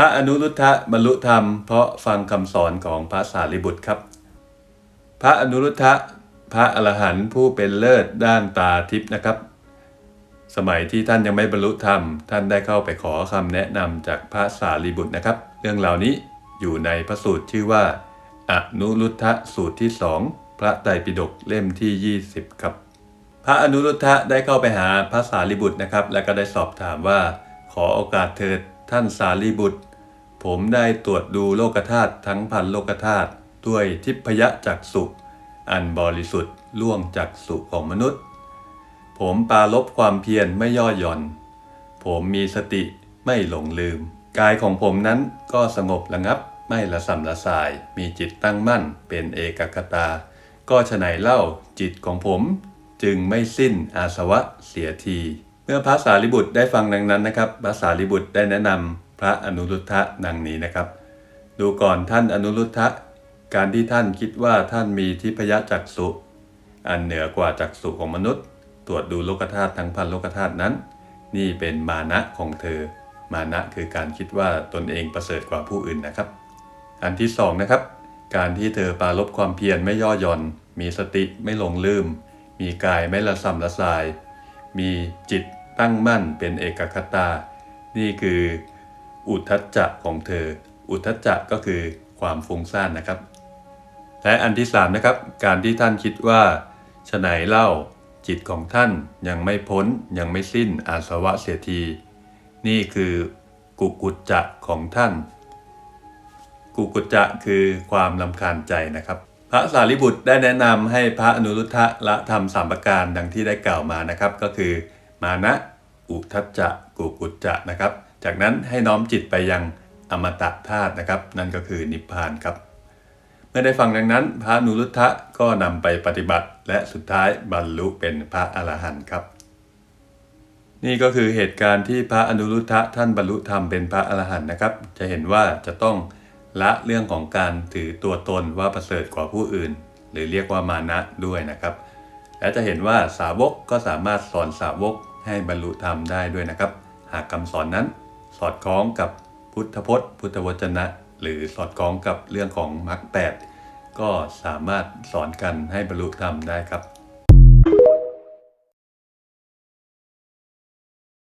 พระอนุรุทธะบรรลุธรรมเพราะฟังคำสอนของพระสารีบุตรครับ พระอนุรุทธะพระอรหันต์ผู้เป็นเลิศด้านตาทิพย์นะครับ สมัยที่ท่านยังไม่บรรลุธรรม ท่านได้เข้าไปขอคำแนะนำจากพระสารีบุตรนะครับ เรื่องรานี้อยู่ในพระสูตรชื่อว่า อนุรุทธะสูตรที่สองพระไตรปิฎกเล่มที่ 20 ครับ พระอนุรุทธะได้เข้าไปหาพระสารีบุตรนะครับ แล้วก็ได้สอบถามว่า ขอโอกาสเถิดท่านสารีบุตร ผมได้ตรวจดูโลกธาตุทั้งพันโลกธาตุด้วยทิพยจักษุอันบริสุทธิ์ล่วงจักษุของมนุษย์ ผมปราลบความเพียรไม่ย่อหย่อน ผมมีสติไม่หลงลืม กายของผมนั้นก็สงบระงับไม่ละสัมละสาย มีจิตตั้งมั่นเป็นเอกคตา ก็ฉไหนเล่าจิตของผมจึงไม่สิ้นอาสวะเสียที เมื่อพระสารีบุตรได้ฟังดังนั้นนะครับ พระสารีบุตรได้แนะนำ พระอนุรุทธะดังนี้นะครับ ดูก่อนท่านอนุรุทธะการที่ท่านคิดว่าท่านมีทิพยจักษุอันเหนือกว่าจักษุของมนุษย์ ตรวจดูโลกธาตุทั้งพันโลกธาตุนั้น นี่เป็นมานะของเธอ มานะคือการคิดว่าตนเองประเสริฐกว่าผู้อื่นนะครับ อันที่สองนะครับ การที่เธอปรารบความเพียรไม่ย่อหย่อน มีสติไม่หลงลืม มีกายไม่ละสัมละสาย มีจิตตั้งมั่นเป็นเอกคตา นี่คือ อุทธัจจะของเธอ อุทธัจจะก็คือความฟุ้งซ่านนะครับ และอันที่สามนะครับ การที่ท่านคิดว่าฉไหนเล่าจิตของท่านยังไม่พ้นยังไม่สิ้นอาสวะเสียที นี่คือกุกุจจะของท่าน กุกุจจะคือความลำคาญใจนะครับ พระสารีบุตรได้แนะนำให้พระอนุรุทธะละธรรมสามประการดังที่ได้กล่าวมานะครับ ก็คือ มานะ อุทัจจะกุกุจจะนะครับ จากนั้นให้น้อมจิตไปยังอมตะธาตุนะครับ นั่นก็คือนิพพานครับ เมื่อได้ฟังดังนั้น พระนุรุทธะก็นำไปปฏิบัติ และสุดท้ายบรรลุเป็นพระอรหันต์ครับ นี่ก็คือเหตุการณ์ที่พระอนุรุทธะท่านบรรลุธรรมเป็นพระอรหันต์นะครับ จะเห็นว่าจะต้องละเรื่องของการถือตัวตนว่าประเสริฐกว่าผู้อื่น หรือเรียกว่ามานะด้วยนะครับ และจะเห็นว่าสาวกก็สามารถสอนสาวกให้บรรลุธรรมได้ด้วยนะครับ หากคำสอนนั้น สอดคล้องกับพุทธพจน์ พุทธวจนะ หรือสอดคล้องกับเรื่องของมรรคแปดก็สามารถสอนกันให้บรรลุธรรมได้ครับ